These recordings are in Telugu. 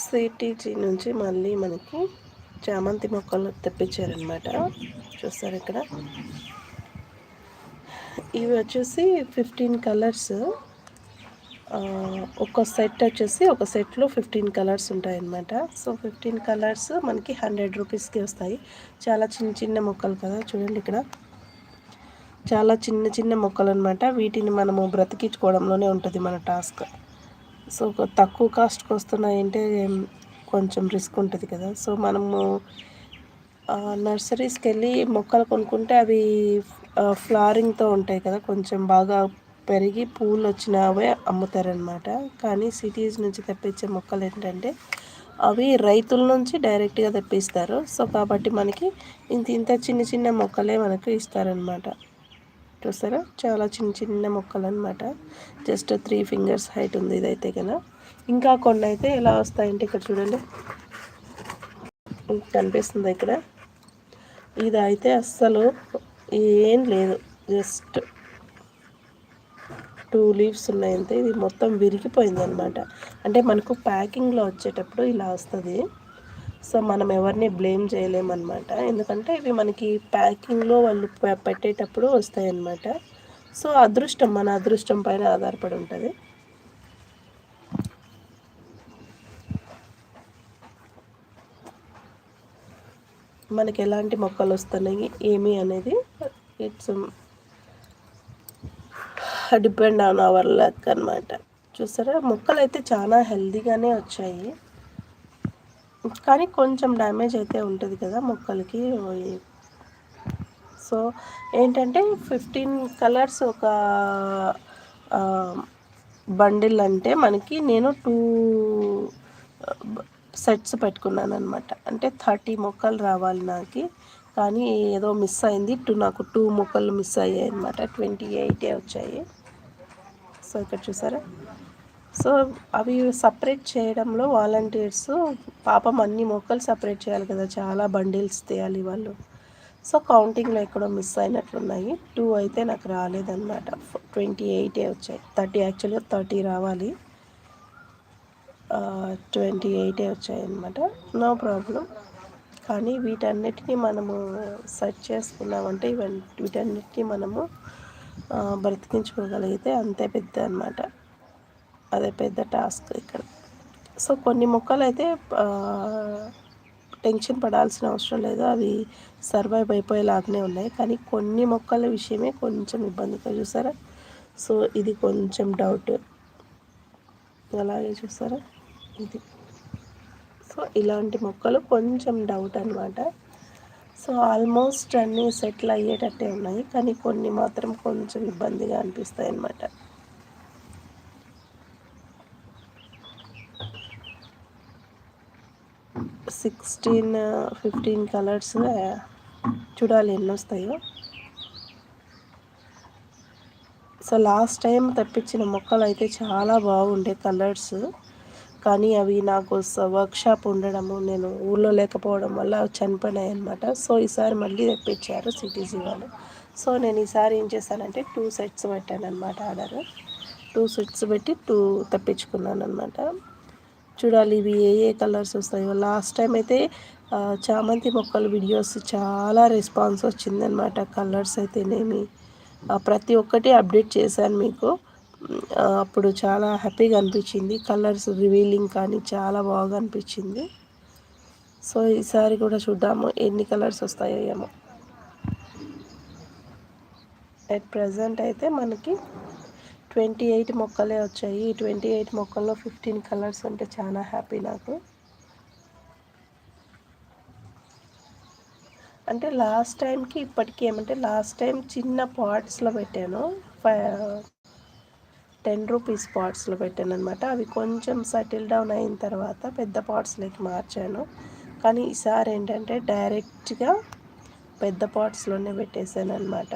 సిటీజీ నుంచి మళ్ళీ మనకి చామంతి మొక్కలు తెప్పించారనమాట చూస్తారు ఇక్కడ. ఇవి వచ్చేసి ఫిఫ్టీన్ కలర్స్ ఒక సెట్ వచ్చేసి ఒక సెట్లో ఫిఫ్టీన్ కలర్స్ ఉంటాయన్నమాట. సో ఫిఫ్టీన్ కలర్స్ మనకి హండ్రెడ్ రూపీస్కి వస్తాయి. చాలా చిన్న చిన్న మొక్కలు కదా చూడండి ఇక్కడ. చాలా చిన్న చిన్న మొక్కలు అనమాట వీటిని మనము బ్రతికించుకోవడంలోనే ఉంటుంది మన టాస్క్. సో తక్కువ కాస్ట్కి వస్తున్నాయంటే కొంచెం రిస్క్ ఉంటుంది కదా. సో మనము నర్సరీస్కి వెళ్ళి మొక్కలు కొనుక్కుంటే అవి ఫ్లారింగ్తో ఉంటాయి కదా. కొంచెం బాగా పెరిగి పూలు వచ్చినవే అమ్ముతారనమాట. కానీ సిటీస్ నుంచి తెప్పించే మొక్కలు ఏంటంటే అవి రైతుల నుంచి డైరెక్ట్గా తెప్పిస్తారు. సో కాబట్టి మనకి ఇంత ఇంత చిన్న చిన్న మొక్కలే మనకు ఇస్తారనమాట. చూస్తారా? చాలా చిన్న చిన్న మొక్కలు అనమాట జస్ట్ త్రీ ఫింగర్స్ హైట్ ఉంది ఇదైతే కదా ఇంకా కొన్ని అయితే ఎలా వస్తాయంటే ఇక్కడ చూడండి. కనిపిస్తుంది ఇక్కడ. ఇది అయితే అస్సలు ఏం లేదు. జస్ట్ టూ లీవ్స్ ఉన్నాయి అంతే ఇది మొత్తం విరిగిపోయింది అనమాట అంటే మనకు ప్యాకింగ్లో వచ్చేటప్పుడు ఇలా వస్తుంది. సో మనం ఎవరిని బ్లేమ్ చేయలేమన్నమాట. ఎందుకంటే ఇవి మనకి ప్యాకింగ్లో వాళ్ళు పెట్టేటప్పుడు వస్తాయి అన్నమాట సో అదృష్టం మన అదృష్టం పైన ఆధారపడి ఉంటుంది. మనకి ఎలాంటి మొక్కలు వస్తున్నాయి ఏమి అనేది it's depend on our luck అనమాట చూసారా? మొక్కలు అయితే చాలా హెల్దీగానే వచ్చాయి. కానీ కొంచెం డ్యామేజ్ అయితే ఉంటుంది కదా మొక్కలకి. సో ఏంటంటే ఫిఫ్టీన్ కలర్స్ ఒక బండిల్ అంటే మనకి నేను టూ సెట్స్ పెట్టుకున్నాను అనమాట అంటే థర్టీ మొక్కలు రావాలి నాకు. కానీ ఏదో మిస్ అయింది. టూ నాకు టూ మొక్కలు మిస్ అయ్యాయి అనమాట ట్వంటీ ఎయిటే వచ్చాయి. సో ఇక్కడ చూసారా? సో అవి సపరేట్ చేయడంలో వాలంటీర్స్ పాపం అన్ని మొక్కలు సపరేట్ చేయాలి కదా చాలా బండిల్స్ తీయాలి వాళ్ళు. సో కౌంటింగ్లో ఎక్కడో మిస్ అయినట్లున్నాయి. టూ అయితే నాకు రాలేదన్నమాట. ట్వంటీ ఎయిటే వచ్చాయి. థర్టీ యాక్చువల్గా థర్టీ రావాలి. ట్వంటీ ఎయిటే వచ్చాయి అనమాట నో ప్రాబ్లం కానీ వీటన్నిటిని మనము సెర్చ్ చేసుకున్నామంటే ఇవన్నీ వీటన్నిటిని మనము బ్రతికించుకోగలిగితే అంతే పెద్ద అనమాట అదే పెద్ద టాస్క్ ఇక్కడ. సో కొన్ని మొక్కలు అయితే టెన్షన్ పడాల్సిన అవసరం లేదు. అవి సర్వైవ్ అయిపోయేలాగానే ఉన్నాయి. కానీ కొన్ని మొక్కల విషయమే కొంచెం ఇబ్బందిగా చూసారా? సో ఇది కొంచెం డౌట్. అలాగే చూసారా? ఇది. సో ఇలాంటి మొక్కలు కొంచెం డౌట్ అనమాట సో ఆల్మోస్ట్ అన్నీ సెటిల్ అయ్యేటట్టే ఉన్నాయి. కానీ కొన్ని మాత్రం కొంచెం ఇబ్బందిగా అనిపిస్తాయి అన్నమాట సిక్స్టీన్ ఫిఫ్టీన్ కలర్స్ చూడాలి ఎన్ని వస్తాయో సో లాస్ట్ టైం తెప్పించిన మొక్కలు అయితే చాలా బాగుండే కలర్స్ కానీ అవి నాకు వర్క్షాప్ ఉండడము నేను ఊళ్ళో లేకపోవడం వల్ల చనిపోయినాయి అనమాట సో ఈసారి మళ్ళీ తెప్పించారు సిటీజీ వాళ్ళు. సో నేను ఈసారి ఏం చేశానంటే టూ సెట్స్ పెట్టాను అనమాట ఆర్డర్. టూ సెట్స్ పెట్టి టూ తెప్పించుకున్నాను అనమాట చూడాలి ఇవి ఏ ఏ కలర్స్ వస్తాయో. లాస్ట్ టైం అయితే చామంతి మొక్కల వీడియోస్ చాలా రెస్పాన్స్ వచ్చిందనమాట కలర్స్ అయితేనేమి. ప్రతి ఒక్కటి అప్డేట్ చేశాను మీకు. అప్పుడు చాలా హ్యాపీగా అనిపించింది. కలర్స్ రివీలింగ్ కానీ చాలా బాగా అనిపించింది. సో ఈసారి కూడా చూద్దాము ఎన్ని కలర్స్ వస్తాయో ఏమో. అట్ ప్రజెంట్ అయితే మనకి ట్వంటీ ఎయిట్ మొక్కలే వచ్చాయి. ట్వంటీ ఎయిట్ మొక్కల్లో ఫిఫ్టీన్ కలర్స్ అంటే చాలా హ్యాపీ నాకు. అంటే లాస్ట్ టైంకి ఇప్పటికీ ఏమంటే లాస్ట్ టైం చిన్న పాట్స్లో పెట్టాను. టెన్ రూపీస్ పాట్స్లో పెట్టాను అనమాట అవి కొంచెం సెటిల్ డౌన్ అయిన తర్వాత పెద్ద పాట్స్లోకి మార్చాను. కానీ ఈసారి ఏంటంటే డైరెక్ట్గా పెద్ద పాట్స్లోనే పెట్టేశాను అనమాట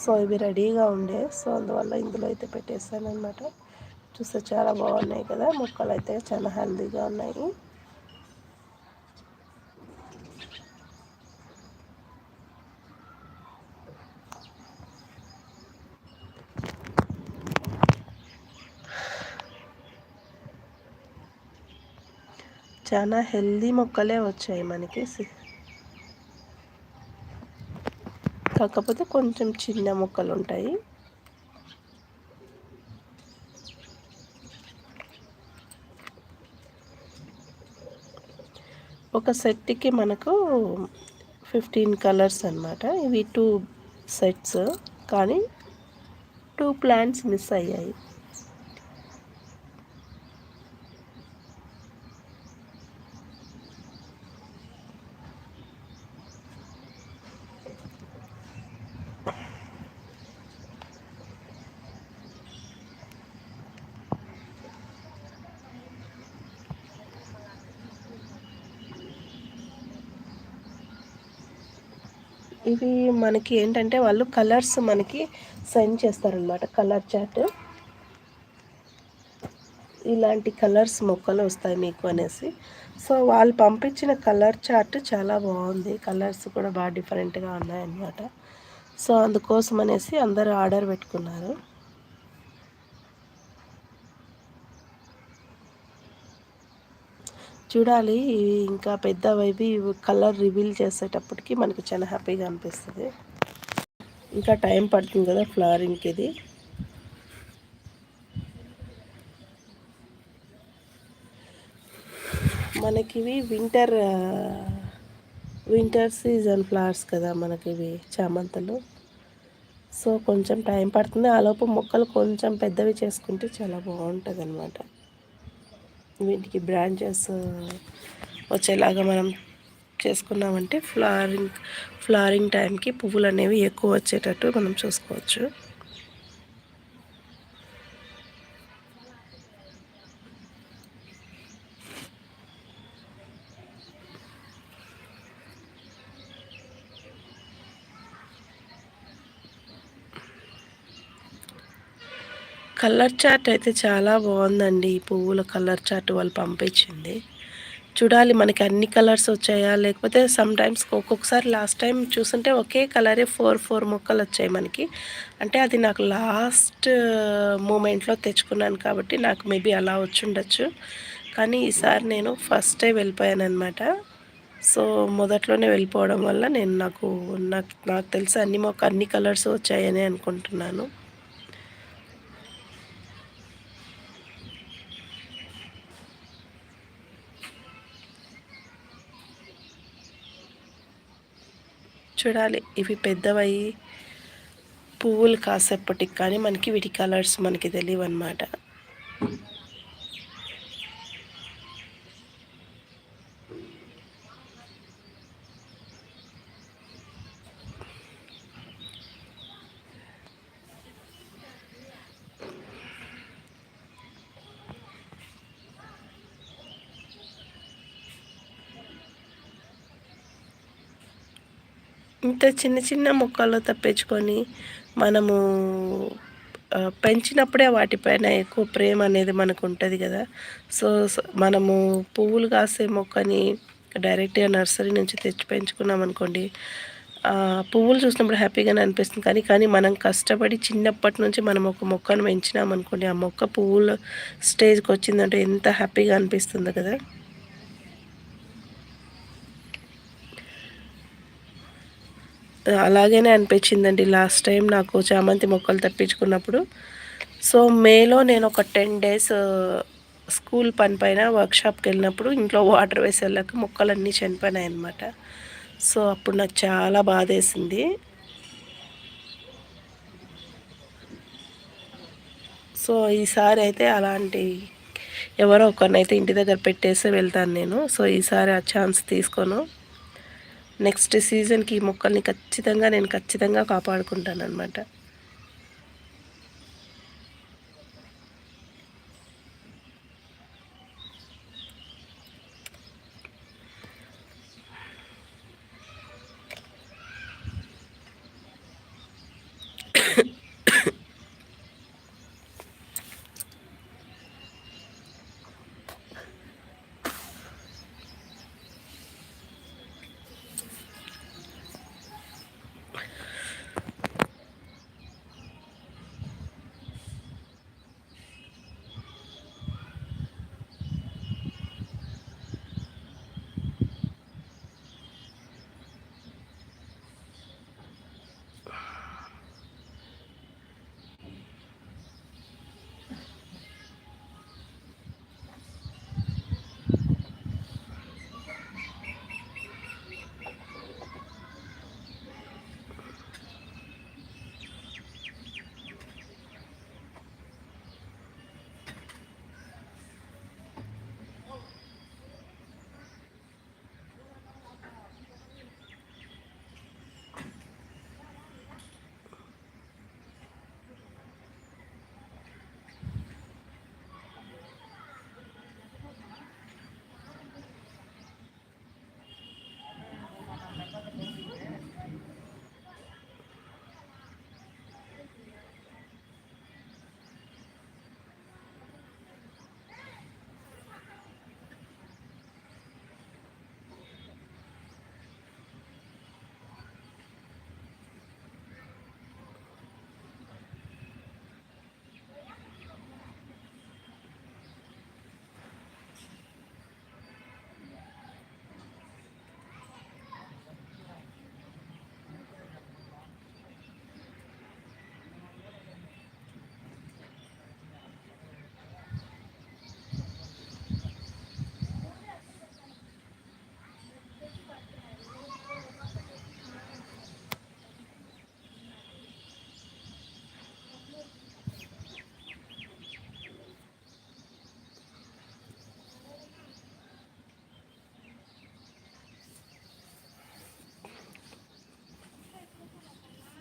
సో ఇవి రెడీగా ఉండే. సో అందువల్ల ఇందులో అయితే పెట్టేసాను అనమాట చూస్తే చాలా బాగున్నాయి కదా. మొక్కలు అయితే చాలా హెల్దీగా ఉన్నాయి. చాలా హెల్దీ మొక్కలే వచ్చాయి మనకి. కాకపోతే కొంచెం చిన్న మొక్కలు ఉంటాయి ఒక సెట్కి మనకు ఫిఫ్టీన్ కలర్స్ అనమాట ఇవి టూ సెట్స్. కానీ టూ ప్లాంట్స్ మిస్ అయ్యాయి. ఇవి మనకి ఏంటంటే వాళ్ళు కలర్స్ మనకి సెండ్ చేస్తారనమాట కలర్ చాట్. ఇలాంటి కలర్స్ మొక్కలు వస్తాయి మీకు అనేసి. సో వాళ్ళు పంపించిన కలర్ చార్ట్ చాలా బాగుంది కలర్స్ కూడా బాగా డిఫరెంట్గా ఉన్నాయన్నమాట. సో అందుకోసం అనేసి అందరూ ఆర్డర్ పెట్టుకున్నారు. చూడాలి. ఇంకా పెద్దవి కలర్ రివీల్ చేసేటప్పటికి మనకు చాలా హ్యాపీగా అనిపిస్తుంది. ఇంకా టైం పడుతుంది కదా ఫ్లవరింగ్కి ఇది. మనకి ఇవి వింటర్ వింటర్ సీజన్ ఫ్లవర్స్ కదా మనకి ఇవి చామంతులు. సో కొంచెం టైం పడుతుంది. ఆలోపు మొక్కలు కొంచెం పెద్దవి చేసుకుంటే చాలా బాగుంటుంది అనమాట వీటికి బ్రాంచెస్ వచ్చేలాగా మనం చేసుకున్నామంటే ఫ్లవరింగ్ ఫ్లవరింగ్ టైంకి పువ్వులు అనేవి ఎక్కువ వచ్చేటట్టు మనం చూసుకోవచ్చు. కలర్ చార్ట్ అయితే చాలా బాగుందండి. ఈ పువ్వుల కలర్ చార్ట్ వాళ్ళు పంపించింది. చూడాలి మనకి అన్ని కలర్స్ వచ్చాయా? లేకపోతే సమ్ టైమ్స్ ఒక్కొక్కసారి లాస్ట్ టైం చూసుంటే ఒకే కలరే ఫోర్ ఫోర్ మొక్కలు వచ్చాయి మనకి. అంటే అది నాకు లాస్ట్ మూమెంట్లో తెచ్చుకున్నాను కాబట్టి నాకు మేబీ అలా వచ్చుండొచ్చు. కానీ ఈసారి నేను ఫస్టే వెళ్ళిపోయాను అనమాట సో మొదట్లోనే వెళ్ళిపోవడం వల్ల నేను నాకు నాకు నాకు తెలిసి అన్ని మొక్క అన్ని కలర్స్ వచ్చాయని అనుకుంటున్నాను. చూడాలి. ఇవి పెద్దవయ్యి పువ్వులు కాసేపటికి కానీ మనకి వీటి కలర్స్ మనకి తెలియవు అనమాట ఇంత చిన్న చిన్న మొక్కలు తప్పించుకొని మనము పెంచినప్పుడే వాటిపైన ఎక్కువ ప్రేమ అనేది మనకు ఉంటుంది కదా. సో మనము పువ్వులు కాసే మొక్కని డైరెక్ట్గా నర్సరీ నుంచి తెచ్చి పెంచుకున్నాం అనుకోండి పువ్వులు చూసినప్పుడు హ్యాపీగానే అనిపిస్తుంది. కానీ కానీ మనం కష్టపడి చిన్నప్పటి నుంచి మనం ఒక మొక్కను పెంచినాం అనుకోండి ఆ మొక్క పువ్వుల స్టేజ్కి వచ్చిందంటే ఎంత హ్యాపీగా అనిపిస్తుందో కదా. అలాగనే అనిపించిందండి. లాస్ట్ టైం నాకు చామంతి మొక్కలు తప్పించుకున్నప్పుడు. సో మేలో నేను ఒక టెన్ డేస్ స్కూల్ పని పైన వర్క్షాప్కి వెళ్ళినప్పుడు ఇంట్లో వాటర్ వేసి వెళ్ళాక మొక్కలన్నీ చనిపోయినాయి అనమాట సో అప్పుడు నాకు చాలా బాధేసింది. సో ఈసారి అయితే అలాంటి ఎవరో ఒకరినైతే ఇంటి దగ్గర పెట్టేసి వెళ్తాను నేను. సో ఈసారి ఆ ఛాన్స్ తీసుకోను. నెక్స్ట్ సీజన్కి ఈ మొక్కల్ని ఖచ్చితంగా నేను ఖచ్చితంగా కాపాడుకుంటాను అనమాట